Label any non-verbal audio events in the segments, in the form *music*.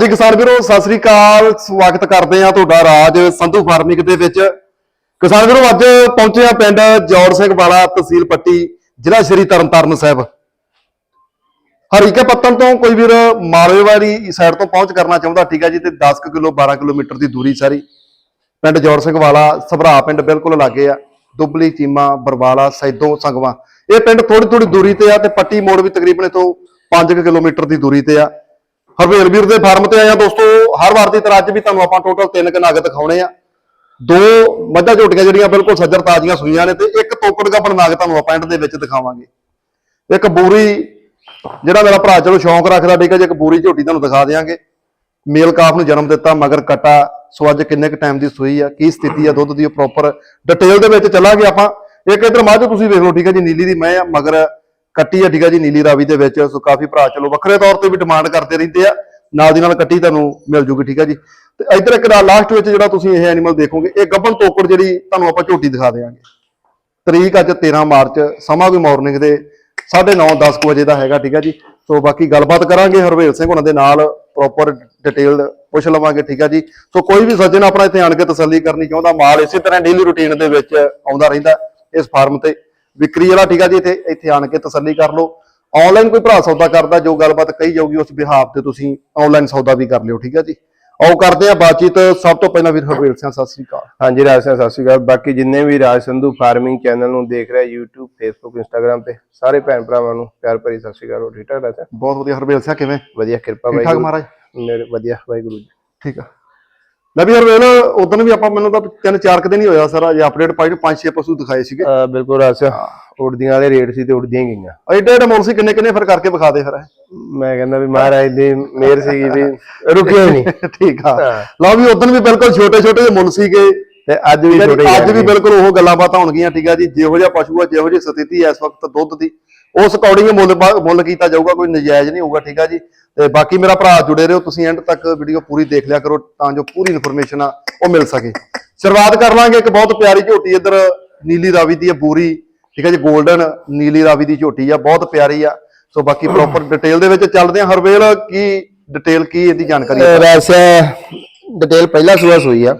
ਜੀ ਕਿਸਾਨ ਵੀਰੋ, ਸਤਿ ਸ੍ਰੀ ਅਕਾਲ। ਸਵਾਗਤ ਕਰਦੇ ਆ ਤੁਹਾਡਾ ਰਾਜ ਸੰਧੂ ਫਾਰਮਿੰਗ ਦੇ ਵਿੱਚ। ਕਿਸਾਨ ਵੀਰੋ, ਅੱਜ ਪਹੁੰਚੇ ਆ ਪਿੰਡ ਜੌੜ ਸਿੰਘ ਵਾਲਾ ਤਹਿਸੀਲ ਪੱਟੀ, ਜ਼ਿਲ੍ਹਾ ਸ਼੍ਰੀ ਤਰਨਤਾਰਨ ਸਾਹਿਬ। ਹਰੀਕੇ ਪੱਤਨ ਤੋਂ ਕੋਈ ਵੀਰ ਮਾਲਵੇ ਵਾਲੀ ਸਾਈਡ ਤੋਂ ਪਹੁੰਚ ਕਰਨਾ ਚਾਹੁੰਦਾ, ਠੀਕ ਆ ਜੀ, ਤੇ 10 ਕੁ ਕਿਲੋ 12 ਕਿਲੋਮੀਟਰ ਦੀ ਦੂਰੀ ਸਾਰੀ। ਪਿੰਡ ਜੌੜ ਸਿੰਘ ਵਾਲਾ, ਸਭਰਾ ਪਿੰਡ ਬਿਲਕੁਲ ਲਾਗੇ ਆ। ਦੁਬਲੀ, ਚੀਮਾ, ਬਰਵਾਲਾ, ਸੈਦੋ, ਸੰਗਵਾ। ਇਹ ਪਿੰਡ ਥੋੜੀ ਥੋੜੀ ਦੂਰੀ ਤੇ ਆ ਤੇ ਪੱਟੀ ਮੋੜ ਵੀ ਤਕਰੀਬਨ ਇਥੋਂ 5 ਕਿਲੋਮੀਟਰ ਦੀ ਦੂਰੀ ਤੇ ਆ। ਹਰਵੇਲ ਵੀਰ ਦੇ ਫਾਰਮ ਤੇ ਆਇਆ ਦੋਸਤੋ, ਹਰ ਵਾਰ ਦੀ ਤਰ੍ਹਾਂ ਅੱਜ ਵੀ ਤੁਹਾਨੂੰ ਆਪਾਂ ਟੋਟਲ ਤਿੰਨ ਕੁ ਨਾਗ ਦਿਖਾਉਣੇ ਆ। ਦੋ ਮੱਝਾਂ ਝੋਟੀਆਂ ਜਿਹੜੀਆਂ ਬਿਲਕੁਲ ਸੱਜਰ ਤਾਜ਼ੀਆਂ ਸੂਈਆਂ ਨੇ ਤੇ ਇੱਕ ਤੋਕੜ ਗੱਬਣ ਨਗ ਤੁਹਾਨੂੰ ਆਪਾਂ ਐਂਡ ਦੇ ਵਿੱਚ ਦਿਖਾਵਾਂਗੇ। ਇੱਕ ਬੂਰੀ, ਜਿਹੜਾ ਮੇਰਾ ਭਰਾ ਚਲੋ ਸ਼ੌਂਕ ਰੱਖਦਾ, ਠੀਕ ਹੈ ਜੀ, ਇੱਕ ਬੂਰੀ ਝੋਟੀ ਤੁਹਾਨੂੰ ਦਿਖਾ ਦਿਆਂਗੇ। ਮੇਲ ਕਾਫ ਨੂੰ ਜਨਮ ਦਿੱਤਾ, ਮਗਰ ਕਟਾ, ਸੋ ਅੱਜ ਕਿੰਨੇ ਕੁ ਟਾਈਮ ਦੀ ਸੂਈ ਆ, ਕੀ ਸਥਿਤੀ ਆ, ਦੁੱਧ ਦੀ ਪ੍ਰੋਪਰ ਡਿਟੇਲ ਦੇ ਵਿੱਚ ਚੱਲਾਂਗੇ ਆਪਾਂ। ਇੱਕ ਇਧਰ ਮੱਝ ਤੁਸੀਂ ਵੇਖ ਲਓ, ਠੀਕ ਹੈ ਜੀ, ਨੀਲੀ ਦੀ ਮੈਂ ਮਗਰ ਕੱਟੀ ਆ ਠੀਕ ਹੈ ਜੀ, ਨੀਲੀ ਰਾਵੀ ਦੇ ਵਿੱਚ, ਸੋ ਕਾਫੀ ਭਰਾ ਚਲੋ ਵੱਖਰੇ ਤੌਰ ਤੇ ਵੀ ਡਿਮਾਂਡ ਕਰਦੇ ਰਹਿੰਦੇ ਆ। ਨਾਲ ਦੀ ਨਾਲ ਕੱਟੀ ਤੁਹਾਨੂੰ ਮਿਲ ਜੂਗੀ, ਠੀਕ ਆ ਜੀ। ਤੇ ਇਧਰ ਇੱਕ ਲਾਸਟ ਵਿੱਚ ਜਿਹੜਾ ਤੁਸੀਂ ਇਹ ਐਨੀਮਲ ਦੇਖੋਗੇ, ਇਹ ਗੱਬਨ ਤੋਕੜ ਜਿਹੜੀ ਤੁਹਾਨੂੰ ਆਪਾਂ ਝੋਟੀ ਦਿਖਾ ਦੇਵਾਂਗੇ ਤਰੀਕ ਅੱਜ 13 ਮਾਰਚ, ਸਮਾਂ ਵੀ ਮਾਰਨਿੰਗ ਦੇ 9:30 10 ਵਜੇ ਦਾ ਹੈਗਾ, ਠੀਕ ਹੈ ਜੀ। ਸੋ ਬਾਕੀ ਗੱਲਬਾਤ ਕਰਾਂਗੇ, ਹਰਵੇਲ ਸਿੰਘ ਉਹਨਾਂ ਦੇ ਨਾਲ ਪ੍ਰੋਪਰ ਡਿਟੇਲ ਪੁੱਛ ਲਵਾਂਗੇ, ਠੀਕ ਆ ਜੀ। ਸੋ ਕੋਈ ਵੀ ਸੱਜਣ ਆਪਣਾ ਇੱਥੇ ਆਣ ਕੇ ਤਸੱਲੀ ਕਰਨੀ ਚਾਹੁੰਦਾ, ਮਾਲ ਇਸੇ ਤਰ੍ਹਾਂ ਡੇਲੀ ਰੁਟੀਨ ਦੇ ਵਿੱਚ ਆਉਂਦਾ ਰਹਿੰਦਾ ਇਸ ਫਾਰਮ ਤੇ। ਵਿਕਰੀ ਵਾਲਾ ਠੀਕ ਹੈ ਜੀ ਇੱਥੇ ਇੱਥੇ ਆਣ ਕੇ ਤਸੱਲੀ ਕਰ ਲਓ। ਆਨਲਾਈਨ ਕੋਈ ਭਰਾ ਸੌਦਾ ਕਰਦਾ ਜੋ ਗੱਲਬਾਤ ਕਹੀ ਜਾਊਗੀ ਉਸ ਬਿਹਾਫ ਤੇ ਤੁਸੀਂ ਆਨਲਾਈਨ ਸੌਦਾ ਵੀ ਕਰ ਲਿਓ ਠੀਕ ਹੈ ਜੀ। ਆਓ ਕਰਦੇ ਆ ਬਾਤਚੀਤ। ਸਭ ਤੋਂ ਪਹਿਲਾਂ ਵੀਰ ਹਰਵੇਲ ਸਿੰਘ ਸਤਿ ਸ੍ਰੀ ਅਕਾਲ। ਹਾਂਜੀ ਰਾਜ ਸਿੰਘ ਸਤਿ ਸ਼੍ਰੀ ਅਕਾਲ। ਬਾਕੀ ਜਿੰਨੇ ਵੀ ਰਾਜ ਸੰਧੂ ਫਾਰਮਿੰਗ ਚੈਨਲ ਨੂੰ ਦੇਖ ਰਹੇ YouTube Facebook Instagram ਤੇ ਸਾਰੇ ਭੈਣ ਭਰਾਵਾਂ ਨੂੰ ਪਿਆਰ ਭਰੀ ਸਤਿ ਸ਼੍ਰੀ ਅਕਾਲ ਹੋਰ ਠੀਕ ਠਾਕ ਰਾਜ? ਬਹੁਤ ਵਧੀਆ ਹਰਵੇਲ ਸਿੰਘ ਕਿਵੇਂ? ਵਧੀਆ ਕਿਰਪਾ ਠੀਕ ਠਾਕ ਵਾਹਿਗੁਰੂ। ਮਹਾਰਾਜ? ਮੇਰੇ ਵਧੀਆ ਵਾਹਿਗੁਰੂ ਜੀ। ਠੀਕ ਆ। ਲੈ ਵੀ ਹਰਵੇਲ ਉਦੋਂ ਵੀ ਆਪਾਂ ਮੈਨੂੰ ਤਾਂ ਤਿੰਨ ਚਾਰ ਕੁ ਦਿਨ ਹੀ ਹੋਇਆ ਸਰ ਅਜੇ ਅਪਡੇਟ ਪਾਈ ਨੂੰ ਪੰਜ ਛੇ ਪਸ਼ੂ ਦਿਖਾਏ ਸੀਗੇ। ਅਹ ਬਿਲਕੁਲ ਰਾਜ ਸਿੰਘ ਉੜਦੀਆਂ ਵਾਲੇ ਰੇਟ ਸੀ ਤੇ ਉੜਦੀਆਂ ਹੀ ਗਈਆਂ। ਐਡੇ ਐਡੇ ਮੁੱਲ ਸੀ ਕਿੰਨੇ ਕਿੰਨੇ ਫਿਰ ਕਰਕੇ ਵਿਖਾ ਦੇ ਫਿਰ ਇਹ। ਮੈਂ ਕਹਿੰਦਾ ਵੀ ਮਹਾਰਾਜ ਦੀ ਮਿਹਰ ਸੀਗੀ ਵੀ ਰੁਕਿਆ ਹੀ ਨਹੀਂ। *laughs* ਠੀਕ ਆ। ਹਾਂ। ਲਓ ਵੀ ਉਦੋਂ ਵੀ ਬਿਲਕੁਲ ਛੋਟੇ ਛੋਟੇ ਜਿਹੇ ਮੁੱਲ ਸੀਗੇ। ਤੇ ਅੱਜ ਵੀ ਆ ਛੋਟੇ ਹੀ ਅੱਜ ਵੀ। ਬਿਲਕੁਲ ਉਹ ਗੱਲਾਂ ਬਾਤਾਂ ਹੋਣਗੀਆਂ ਠੀਕ ਆ ਜੀ। ਜਿਹੋ ਜਿਹਾ ਪਸ਼ੂ ਆ ਜਿਹੋ ਜਿਹੀ ਸਥਿਤੀ ਹੈ ਇਸ ਵਕਤ ਦੁੱਧ ਦੀ। ਉਸ ਅਕੋਰਡਿੰਗ ਮੁੱਲ ਮੁੱਲ ਕੀਤਾ ਜਾਊਗਾ ਕੋਈ ਨਜਾਇਜ਼ ਨਹੀਂ ਹੋਊਗਾ ਠੀਕ ਆ ਜੀ? ਤੇ ਬਾਕੀ ਮੇਰਾ ਭਰਾ ਜੁੜੇ ਰਹੋ ਤੁਸੀਂ ਐਂਡ ਤੱਕ ਵੀਡੀਓ ਪੂਰੀ ਦੇਖ ਲਿਆ ਕਰੋ ਤਾਂ ਜੋ ਪੂਰੀ ਇਨਫੋਰਮੇਸ਼ਨ ਆ ਉਹ ਮਿਲ ਸਕੇ। ਸ਼ੁਰੂਆਤ ਕਰ ਲਾਂਗੇ ਇੱਕ ਬਹੁਤ ਪਿਆਰੀ ਝੋਟੀ ਇੱਧਰ ਨੀਲੀ ਰਾਵੀ ਦੀ ਹੈ ਬੂਰੀ ਠੀਕ ਹੈ ਜੀ 골ਡਨ ਨੀਲੀ ਰਾਵੀ ਦੀ ਝੋਟੀ ਆ ਬਹੁਤ ਪਿਆਰੀ ਆ। ਸੋ ਬਾਕੀ ਪ੍ਰੋਪਰ ਡਿਟੇਲ ਦੇ ਵਿੱਚ ਚੱਲਦੇ ਆ ਹਰਵੇਲ ਕੀ ਡਿਟੇਲ ਕੀ ਇਹਦੀ ਜਾਣਕਾਰੀ? ਸਿੰਘ ਡਿਟੇਲ ਪਹਿਲਾ ਸੂਆ ਸੂਈ ਆ।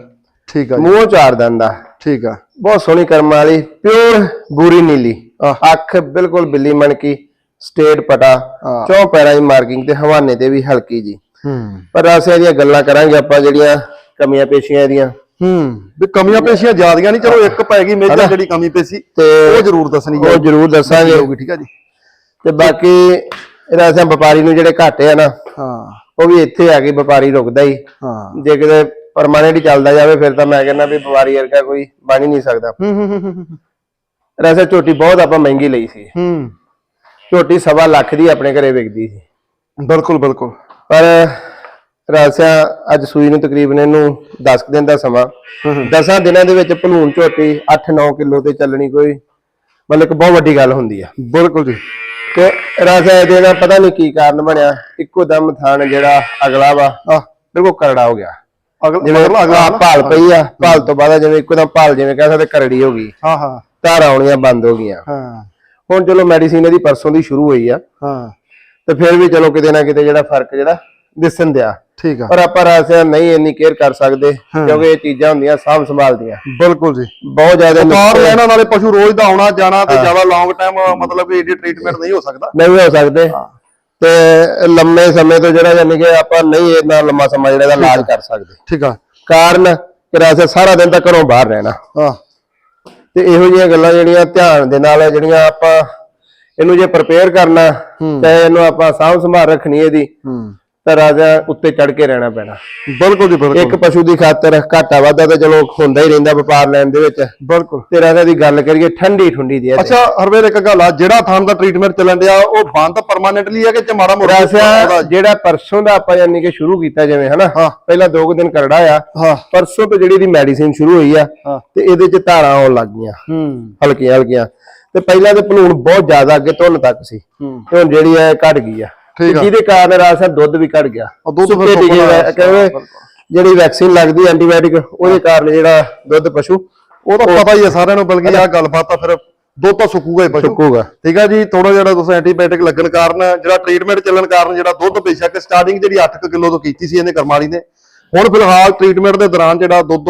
ਠੀਕ ਆ ਜੀ। ਮੂੰਹ ਚਾਰ ਦੰਦ ਦਾ ਠੀਕ ਆ। ਬਹੁਤ ਸੋਹਣੀ ਕਰਮ ਵਾਲੀ ਪਿਓਰ ਬੂਰੀ ਨੀਲੀ। ਅੱਖ ਬਿਲਕੁਲ ਬਿੱਲੀ ਮਣਕੀ ਸਟੇਟ ਪਟਾ ਹਾਂ। ਚੌ ਪੈਰਾਂ ਦੀ ਮਾਰਕਿੰਗ ਤੇ ਹਵਾਨੇ ਤੇ ਵੀ ਹਲਕੀ ਜੀ। ਹੂੰ। ਪਰ ਰਾਸਿਆਂ ਦੀਆਂ ਗੱਲਾਂ ਕਰਾਂਗੇ ਆਪਾਂ ਜਿਹੜੀਆਂ ਕਮੀਆਂ ਪੇਸ਼ੀਆਂ ਇਹਦੀਆਂ। ਹੂੰ। ਵੀ ਕਮੀਆਂ ਪੇਸ਼ੀਆਂ ਜ਼ਿਆਦੀਆਂ ਨਹੀਂ ਚਲੋ ਇੱਕ ਪੈ ਗਈ ਮੇਜਰ ਜਿਹੜੀ ਕਮੀ ਪੇਸ਼ੀ ਤੇ ਉਹ ਜ਼ਰੂਰ ਦੱਸਣੀ ਉਹ ਜ਼ਰੂਰ ਦੱਸਾਂਗੇ। ਹੋਊਗੀ ਠੀਕ ਆ ਜੀ। ਤੇ ਬਾਕੀ ਰਾਸਿਆਂ ਵਪਾਰੀ ਨੂੰ ਜਿਹੜੇ ਘਾਟੇ ਆ ਨਾ ਹਾਂ। ਉਹ ਵੀ ਇੱਥੇ ਆ ਕੇ ਵਪਾਰੀ ਰੁਕਦਾ ਹੀ। ਹਾਂ। ਜੇ ਕਿਤੇ ਪਰਮਾਨੈਂਟ ਚੱਲਦਾ ਜਾਵੇ ਫਿਰ ਤਾਂ ਮੈਂ ਕਹਿੰਦਾ ਵੀ ਵਪਾਰੀ ਵਰਗਾ ਕੋਈ ਬਣ ਹੀ ਨਹੀਂ ਸਕਦਾ। ਹੂੰ ਹੂੰ ਹੂੰ, ਹੂੰ ਝੋਟੀ ਬਹੁਤ ਆਪਾਂ ਮਹਿੰਗੀ ਲਈ ਸੀ। ਹੂੰ। ਝੋਟੀ ਸਵਾ ਲੱਖ ਦੀ ਆਪਣੇ ਘਰੇ ਵਿਕਦੀ ਸੀ। ਬਿਲਕੁਲ ਬਿਲਕੁਲ। ਪਰ ਰਾਸਿਆ ਅੱਜ ਸੂਈ ਨੂੰ ਤਕਰੀਬਨ ਇਹਨੂੰ 10 ਕੁ ਦਿਨ ਦਾ ਸਮਾਂ। 10 ਦਿਨਾਂ ਦੇ ਵਿੱਚ ਭਲੂਣ ਝੋਟੀ 8-9 ਕਿਲੋ ਤੇ ਚੱਲਣੀ ਕੋਈ ਮਤਲਬ ਕਿ ਬਹੁਤ ਵੱਡੀ ਗੱਲ ਹੁੰਦੀ ਆ। ਬਿਲਕੁਲ ਜੀ। ਤੇ ਰਾਸਿਆ ਇਹਦੇ ਨਾਲ ਪਤਾ ਨਹੀਂ ਕੀ ਕਾਰਨ ਬਣਿਆ। ਇੱਕੋ ਦਮ ਥਾਣ ਜਿਹੜਾ ਅਗਲਾ ਵਾ। ਆ ਬਿਲਕੁਲ ਕਰੜਾ ਹੋ ਗਿਆ। ਜਿਵੇਂ ਅਗਲਾ ਅਗਲਾ ਭਾਲ ਪਈ ਆ ਭਾਲ ਤੋਂ ਬਾਅਦ ਜਿਵੇਂ ਇੱਕੋ ਦਮ ਭਾਲ ਜਿਵੇਂ ਕਹਿ ਸਕਦੇ ਕਰੜੀ ਹੋ ਗਈ। ਹਾਂ ਹਾਂ। ਧਾਰ ਆਉਣੀਆਂ ਬੰਦ ਹੋ ਗਈਆਂ। ਹਾਂ। ਹੁਣ ਚਲੋ ਮੈਡੀਸਿਨ ਇਹਦੀ ਪਰਸੋਂ ਦੀ ਸ਼ੁਰੂ ਹੋਈ ਆ। ਹਾਂ। ਤੇ ਫਿਰ ਵੀ ਚਲੋ ਕਿਤੇ ਨਾ ਕਿਤੇ ਜਿਹੜਾ ਫ਼ਰਕ ਜਿਹੜਾ ਦਿਸਣ ਦਿਆ। ਠੀਕ ਆ। ਪਰ ਆਪਾਂ ਰਾਸਿਆ ਨਹੀਂ ਇੰਨੀ ਕੇਅਰ ਕਰ ਸਕਦੇ ਕਿਉਂਕਿ ਇਹ ਚੀਜ਼ਾਂ ਹੁੰਦੀਆਂ ਸਾਂਭ ਸੰਭਾਲਦੀਆਂ ਬਿਲਕੁਲ ਜੀ। ਬਹੁਤ ਜ਼ਿਆਦਾ ਕਾਰ ਲੈਣ ਵਾਲੇ ਪਸ਼ੂ ਰੋਜ਼ ਦਾ ਆਉਣਾ ਜਾਣਾ ਤੇ ਜ਼ਿਆਦਾ ਲੌਂਗ ਟਾਈਮ ਮਤਲਬ ਇਹਦੀ ਟ੍ਰੀਟਮੈਂਟ ਨਹੀਂ ਹੋ ਸਕਦਾ। ਨਹੀਂ ਹੋ ਸਕਦੇ। ਤੇ ਲੰਮੇ ਸਮੇਂ ਤੋਂ ਜਿਹੜਾ ਯਾਨੀ ਕਿ ਆਪਾਂ ਨਹੀਂ ਇੰਨਾ ਲੰਮਾ ਸਮਾਂ ਜਿਹੜਾ ਇਹਦਾ ਇਲਾਜ ਕਰ ਸਕਦੇ। ਠੀਕ ਆ। ਕਾਰਨ ਕਿ ਰਾਸਿਆ ਸਾਰਾ ਦਿਨ ਤਾਂ ਘਰੋਂ ਬਾਹਰ ਰਹਿਣਾ। ਹਾਂ। ਤੇ ਇਹੋ ਜਿਹੀਆਂ ਗੱਲਾਂ ਜਿਹੜੀਆਂ ਧਿਆਨ ਦੇ ਨਾਲ ਜਿਹੜੀਆਂ ਆਪਾਂ ਇਹਨੂੰ ਜੇ ਪ੍ਰਪੇਅਰ ਕਰਨਾ ਤੇ ਇਹਨੂੰ ਆਪਾਂ ਸਾਂਭ ਸੰਭਾਲ ਰੱਖਣੀ ਇਹਦੀ। ਹੂੰ। ਤਾਂ ਰਾਜਾ ਉੱਤੇ ਚੜ ਕੇ ਰਹਿਣਾ ਪੈਣਾ। ਬਿਲਕੁਲ ਜੀ ਬਿਲਕੁਲ। ਇੱਕ ਪਸ਼ੂ ਦੀ ਖਾਤਰ ਘਾਟਾ ਵਾਧਾ ਤਾਂ ਚਲੋ ਹੁੰਦਾ ਹੀ ਰਹਿੰਦਾ ਵਪਾਰ ਲੈਣ ਦੇ ਵਿੱਚ। ਬਿਲਕੁਲ। ਤੇ ਰਾਜਾ ਦੀ ਗੱਲ ਕਰੀਏ ਠੰਡੀ ਠੁੰਡੀ ਦੀ ਅੱਛਾ ਹਰਵੇਰ ਇੱਕ ਗੱਲ ਆ ਜਿਹੜਾ ਥਾਂ ਦਾ ਟ੍ਰੀਟਮੈਂਟ ਚੱਲਣ ਡਿਆ ਉਹ ਬੰਦ ਪਰਮਾਨੈਂਟਲੀ ਹੈ ਕਿ ਚ ਮਾੜਾ ਰਾਜਾ ਜਿਹੜਾ ਪਰਸੋਂ ਦਾ ਆਪਾਂ ਯਾਨੀ ਕਿ ਸ਼ੁਰੂ ਕੀਤਾ ਜਿਵੇਂ ਹਨਾ। ਪਹਿਲਾਂ ਦੋ ਕੁ ਦਿਨ ਕਰੜਾ ਆ। ਪਰਸੋਂ ਤੋਂ ਜਿਹੜੀ ਦੀ ਮੈਡੀਸਿਨ ਸ਼ੁਰੂ ਹੋਈ ਆ। ਤੇ ਇਹਦੇ ਚ ਧਾਰਾਂ ਆਉਣ ਲੱਗ ਗਈਆਂ। ਹਲਕੀਆਂ ਹਲਕੀਆਂ ਤੇ ਪਹਿਲਾਂ ਤੇ ਭਲੂਣ ਬਹੁਤ ਜ਼ਿਆਦਾ ਅੱਗੇ ਧੁੰਨ ਤੱਕ ਸੀ। ਹੁਣ ਜਿਹੜੀ ਹੈ ਘਟ ਗਈ ਆ। ਠੀਕ ਆ। ਜਿਹਦੇ ਕਾਰਨ ਰਾਸਾ ਦੁੱਧ ਵੀ ਘਟ ਗਿਆ। ਉਹ ਦੁੱਧ ਫਿਰ ਸੁੱਕਣਾ ਲੈ- ਕਹਿੰਦੇ ਜਿਹੜੀ ਵੈਕਸੀਨ ਲੱਗਦੀ ਐਂਟੀਬਾਇਓਟਿਕ ਉਹਦੇ ਕਾਰਨ ਜਿਹੜਾ ਦੁੱਧ ਪਸ਼ੂ ਉਹ ਤਾਂ ਪਤਾ ਹੀ ਹੈ ਸਾਰਿਆਂ ਨੂੰ ਬਲਕਿ ਆ ਗੱਲਬਾਤ ਤਾਂ ਫਿਰ ਦੁੱਧ ਤਾਂ ਸੁੱਕੂਗਾ ਹੀ ਪਸ਼ੂ। ਸੁੱਕੂਗਾ। ਠੀਕ ਆ ਜੀ ਥੋੜਾ ਜਿਹੜਾ ਤੁਸੀਂ ਐਂਟੀਬਾਇਓਟਿਕ ਲੱਗਣ ਕਾਰਨ ਜਿਹੜਾ ਟ੍ਰੀਟਮੈਂਟ ਚੱਲਣ ਕਾਰਨ ਜਿਹੜਾ ਦੁੱਧ ਬੇਸ਼ੱਕ ਸਟਾਰਟਿੰਗ ਜਿਹੜੀ 8 ਕਿਲੋ ਤੋਂ ਕੀਤੀ ਸੀ ਇਹਨੇ ਕਰਮਾਲੀ ਨੇ। ਹੁਣ ਫਿਲਹਾਲ ਟ੍ਰੀਟਮੈਂਟ ਦੇ ਦੌਰਾਨ ਜਿਹੜਾ ਦੁੱਧ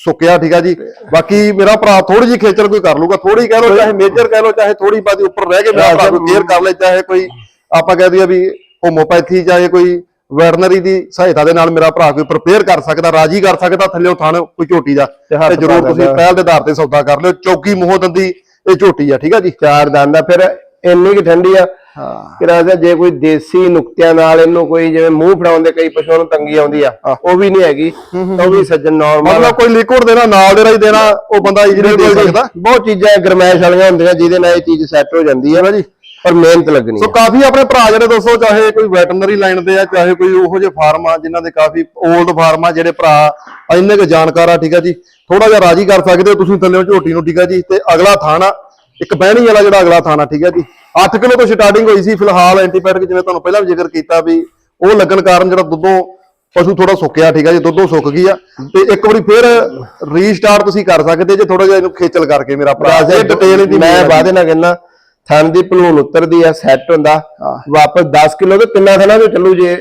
ਸੁੱਕਿਆ ਠੀਕ ਆ ਜੀ। ਬਾਕੀ ਮੇਰਾ ਭਰਾ ਥੋੜੀ ਜਿਹੀ ਖੇਚਲ ਕੋਈ ਕਰ ਲੂਗਾ ਥੋੜੀ ਕਹਿ ਲਓ ਚਾਹੇ ਮੇਜਰ ਕਹਿ ਲਓ ਚਾਹੇ ਥੋੜੀ ਬਾਦੀ ਉੱਪਰ ਰਹਿ ਕੇ ਮੇਰਾ ਭਰਾ ਕੋਈ ਕੇਅਰ ਕਰ ਲੈ ਚਾਹੇ ਕੋਈ ਆਪਾਂ ਕਹਿ ਦਈਏ ਵੀ ਹੋਮੋਪੈਥੀ ਚਾਹੇ ਕੋਈ ਵੈਟਰਨਰੀ ਦੀ ਸਹਾਇਤਾ ਦੇ ਨਾਲ ਮੇਰਾ ਭਰਾ ਕੋਈ ਪ੍ਰਪੇਅਰ ਕਰ ਸਕਦਾ ਰਾਜੀ ਕਰ ਸਕਦਾ ਥੱਲੇੋਂ ਥਣ ਕੋਈ ਝੋਟੀ ਦਾ ਤੇ ਜਰੂਰ ਤੁਸੀਂ। ਪਹਿਲ ਦੇ ਆਧਾਰ ਤੇ ਸੌਦਾ ਕਰ ਲਿਓ ਚੌਕੀ ਮੂੰਹੋਂ ਦੰਦੀ ਇਹ ਝੋਟੀ ਆ ਠੀਕ ਆ ਜੀ? ਚਾਰ ਦੰਦ ਆ ਫਿਰ ਇੰਨੀ ਕਿ ਠੰਡੀ ਆ ਹਾਂ। ਕਿ ਰਾਜਾ ਜੇ ਕੋਈ ਦੇਸੀ ਨੁਕਤਿਆਂ ਨਾਲ ਇਹਨੂੰ ਕੋਈ ਜਿਵੇਂ ਮੂੰਹ ਫੜਾਉਂਦੇ ਕਈ ਪਸ਼ੂਆਂ ਨੂੰ ਤੰਗੀ ਆਉਂਦੀ ਆ ਉਹ ਵੀ ਨਹੀਂ ਹੈਗੀ ਉਹ ਵੀ ਸੱਜਣ ਨਾਰਮਲ ਮਤਲਬ ਕੋਈ ਲਿਕੁਇਡ ਦੇਣਾ ਨਾਲ ਦੇ ਰਾਈ ਦੇਣਾ ਉਹ ਬੰਦਾ ਈਜ਼ੀਲੀ ਦੇ ਸਕਦਾ? ਬਹੁਤ ਚੀਜ਼ਾਂ ਗਰਮੈਸ਼ ਵਾਲੀਆਂ ਹੁੰਦੀਆਂ ਜਿਹਦੇ ਨਾਲ ਇਹ ਚੀਜ਼ ਸੈੱਟ ਹੋ ਜਾਂਦੀ ਹੈ ਜੀ। ਪਰ ਮਿਹਨਤ ਲੱਗਣੀ ਸੋ ਕਾਫੀ ਆਪਣੇ ਭਰਾ ਜਿਹੜੇ ਦੋਸਤੋ ਚਾਹੇ ਕੋਈ ਵੈਟਰਨਰੀ ਲਾਈਨ ਦੇ ਆ ਚਾਹੇ ਕੋਈ ਉਹੋ ਜਿਹੇ ਫਾਰਮ ਆ ਜਿਨ੍ਹਾਂ ਦੇ ਕਾਫੀ 올ਡ ਫਾਰਮ ਆ ਜਿਹੜੇ ਭਰਾ ਇੰਨੇ ਕੁ ਜਾਣਕਾਰ ਆ ਠੀਕ ਆ ਜੀ। ਥੋੜਾ ਜਿਹਾ ਰਾਜੀ ਕਰ ਸਕਦੇ ਹੋ ਤੁਸੀਂ ਥੱਲੇ ਝੋਟੀ ਨੂੰ ਠੀਕ ਆ ਜੀ। ਤੇ ਅਗਲਾ ਥਾਣਾ ਇੱਕ ਬਹਿਣੀ ਵਾਲਾ ਜਿਹੜਾ ਅਗਲਾ ਥਾਣਾ ਠੀਕ ਆ ਜੀ। 8 ਕਿਲੋ ਤੋਂ ਸਟਾਰਟਿੰਗ ਹੋਈ ਸੀ ਫਿਲਹਾਲ ਐਂਟੀਬਾਇਓਟਿਕ ਜਿਵੇਂ ਤੁਹਾਨੂੰ ਪਹਿਲਾਂ ਵੀ ਜ਼ਿਕਰ ਕੀਤਾ ਵੀ ਉਹ ਲੱਗਣ ਕਾਰਨ ਜਿਹੜਾ ਦੁੱਧੋਂ ਪਸ਼ੂ ਥੋੜਾ ਸੁੱਕਿਆ ਠੀਕ ਆ ਜੀ ਦੁੱਧੋਂ ਸੁੱਕ ਗਈ ਆ। ਤੇ ਇੱਕ ਵਾਰੀ ਫਿਰ ਰੀਸਟਾਰਟ ਤੁਸੀਂ ਕਰ ਸਕਦੇ ਜੇ ਥੋੜਾ ਜਿਹਾ ਇਹਨੂੰ ਖੇਚਲ ਕਰਕੇ ਮੇਰਾ ਭਰਾ ਡਿਟੇਲ ਇਹਦੀ ਮੈਂ ਵਾਦੇ ਨਾਲ ਕਹਿੰਦਾ ਥਣ ਦੀ ਭਲੂਣ ਉਤਰਦੀ ਆ ਸੈੱਟ ਹੁੰਦਾ। ਵਾਪਸ 10 ਕਿਲੋ ਤੇ ਤਿੰਨਾਂ ਥਣਾ ਵੀ ਚੱਲੂ ਜੇ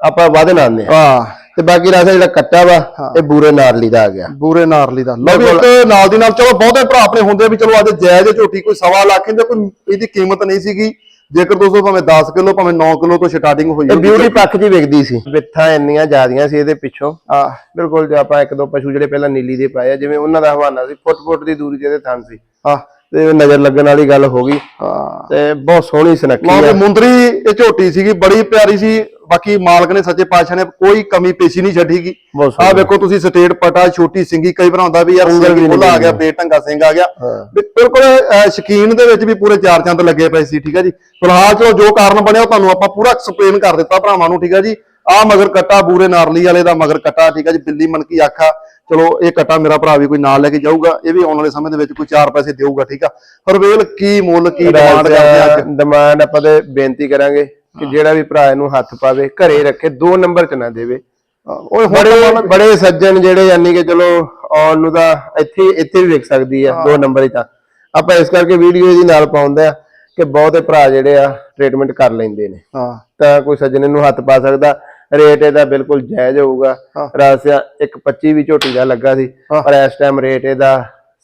ਆਪਾਂ ਵਾਦੇ ਨਾਲ ਆ। ਹਾਂ। ਤੇ ਬਾਕੀ ਰਾਸਾ ਜਿਹੜਾ ਕੱਟਾ ਵਾ ਇਹ ਬੂਰੇ ਨਾਰਲੀ ਦਾ ਆ ਗਿਆ। ਬੂਰੇ ਨਾਰਲੀ ਦਾ। ਲਓ ਵੀ ਇੱਕ ਨਾਲ ਦੀ ਨਾਲ ਚਲੋ ਬਹੁਤੇ ਭਰਾ ਆਪਣੇ ਹੁੰਦੇ ਵੀ ਚਲੋ ਅੱਜ ਜਾਇਜ਼ ਝੋਟੀ ਕੋਈ ਸਵਾ ਲੱਖ ਇਹਦੇ ਕੋਈ ਇਹਦੀ ਕੀਮਤ ਨਹੀਂ ਸੀਗੀ। ਜੇਕਰ ਦੋਸਤੋ ਭਾਵੇਂ 10 ਕਿਲੋ ਭਾਵੇਂ 9 ਕਿਲੋ ਤੋਂ ਸਟਾਰਟਿੰਗ ਹੋਈ ਇਹ। ਬਿਊਟੀ ਪੱਖ ਜੀ ਵਿਕਦੀ ਸੀ। ਵਿੱਥਾਂ ਇੰਨੀਆਂ ਜ਼ਿਆਦੀਆਂ ਸੀ ਇਹਦੇ ਪਿੱਛੋਂ। ਆ ਬਿਲਕੁਲ ਜੇ ਆਪਾਂ ਇੱਕ ਦੋ ਪਸ਼ੂ ਜਿਹੜੇ ਪਹਿਲਾਂ ਨੀਲੀ ਦੇ ਪਾਏ ਆ ਜਿਵੇਂ ਉਹਨਾਂ ਦਾ ਹਵਾਨਾ ਸੀ ਫੁੱਟ ਫੁੱਟ ਦੀ ਦੂਰੀ ਤੇ ਇਹਦੇ ਥਣ ਸੀ। ਆ ਤੇ ਨਜ਼ਰ ਲੱਗਣ ਵਾਲੀ ਗੱਲ ਹੋ ਗਈ। ਆ ਤੇ ਬਹੁਤ ਸੋਹਣੀ ਸੁਨੱਖੀ ਵੀ ਮੁੰਦਰੀ ਇਹ ਝੋਟੀ ਸੀਗੀ ਬੜੀ ਪਿਆਰੀ ਸੀ। ਬਾਕੀ ਮਾਲਕ ਨੇ ਸੱਚੇ ਪਾਤਸ਼ਾਹ ਨੇ ਕੋਈ ਕਮੀ ਪੇਸ਼ੀ ਨਹੀਂ ਛੱਡੀਗੀ ਆ। ਵੇਖੋ ਤੁਸੀਂ ਸਟੇਟ ਪਟਾ ਛੋਟੀ ਸਿੰਗੀ ਕਈ ਵਾਰ ਹੁੰਦਾ ਵੀ ਯਾਰ ਸਿੰਘ ਖੁੱਲਾ ਆ ਗਿਆ ਬੇਟੰਗਾ ਸਿੰਘ ਆ ਗਿਆ। ਹਾਂ। ਬਿਲਕੁਲ ਸ਼ਕੀਨ ਦੇ ਵਿੱਚ ਵੀ ਪੂਰੇ ਚਾਰ ਚੰਦ ਲੱਗੇ ਪਏ ਸੀ ਠੀਕ ਹੈ ਜੀ। ਫਿਲਹਾਲ ਚਲੋ ਜੋ ਕਾਰਨ ਬਣਿਆ ਉਹ ਤੁਹਾਨੂੰ ਆਪਾਂ ਪੂਰਾ ਐਕਸਪਲੇਨ ਕਰ ਦਿੱਤਾ ਭਰਾਵਾਂ ਨੂੰ ਠੀਕ ਹੈ ਜੀ। ਆ ਮਗਰ ਕੱਟਾ ਬੂਰੇ ਨਾਰਲੀ ਵਾਲੇ ਦਾ ਮਗਰ ਕੱਟਾ ਠੀਕ ਹੈ ਜੀ ਬਿੱਲੀ ਮਨਕੀ ਆਖਾ ਚਲੋ ਇਹ ਕੱਟਾ ਮੇਰਾ ਭਰਾ ਵੀ ਕੋਈ ਨਾਲ ਲੈ ਕੇ ਜਾਊਗਾ ਇਹ ਵੀ ਆਉਣ ਵਾਲੇ ਸਮੇਂ ਦੇ ਵਿੱਚ ਕੋਈ 4 ਪੈਸੇ ਦੇਊਗਾ ਠੀਕ ਆ। ਹਰਵੇਲ ਕੀ ਮੁੱਲ ਕੀ ਡਿਮਾਂਡ ਕਰਦੇ ਆ ਡਿਮਾਂਡ ਆਪਾਂ ਤੇ ਬੇਨਤੀ ਕਰਾਂਗੇ ਕਿ ਜਿਹੜਾ ਵੀ ਭਰਾ ਇਹਨੂੰ ਹੱਥ ਪਾਵੇ ਘਰੇ ਰੱਖੇ ਦੋ ਨੰਬਰ ਚ ਨਾ ਦੇਵੇ। ਓਏ ਹੁਣ ਬੜੇ ਬੜੇ ਸੱਜਣ ਜਿਹੜੇ ਯਾਨੀ ਕਿ ਚਲੋ ਆਉਣ ਨੂੰ ਤਾਂ ਇੱਥੇ ਇੱਥੇ ਵੀ ਵਿਕ ਸਕਦੀ ਆ ਦੋ ਨੰਬਰ ਹੀ ਤਾਂ। ਆਪਾਂ ਇਸ ਕਰਕੇ ਵੀਡੀਓ ਇਹਦੀ ਨਾਲ ਪਾਉਂਦੇ ਆ ਕਿ ਬਹੁਤੇ ਭਰਾ ਜਿਹੜੇ ਆ ਟ੍ਰੀਟਮੈਂਟ ਕਰ ਲੈਂਦੇ ਨੇ। ਹਾਂ। ਤਾਂ ਕੋਈ ਸੱਜਣ ਨੂੰ ਹੱਥ ਪਾ ਸਕਦਾ। ਰੇਟ ਇਹਦਾ ਬਿਲਕੁਲ ਜਾਇਜ਼ ਹੋਊਗਾ। ਰਾਸਿਆ ਇੱਕ 25 ਵੀ ਝੋਟੀ ਦਾ ਲੱਗਾ ਸੀ। ਪਰ ਇਸ ਟਾਈਮ ਰੇਟ ਇਹਦਾ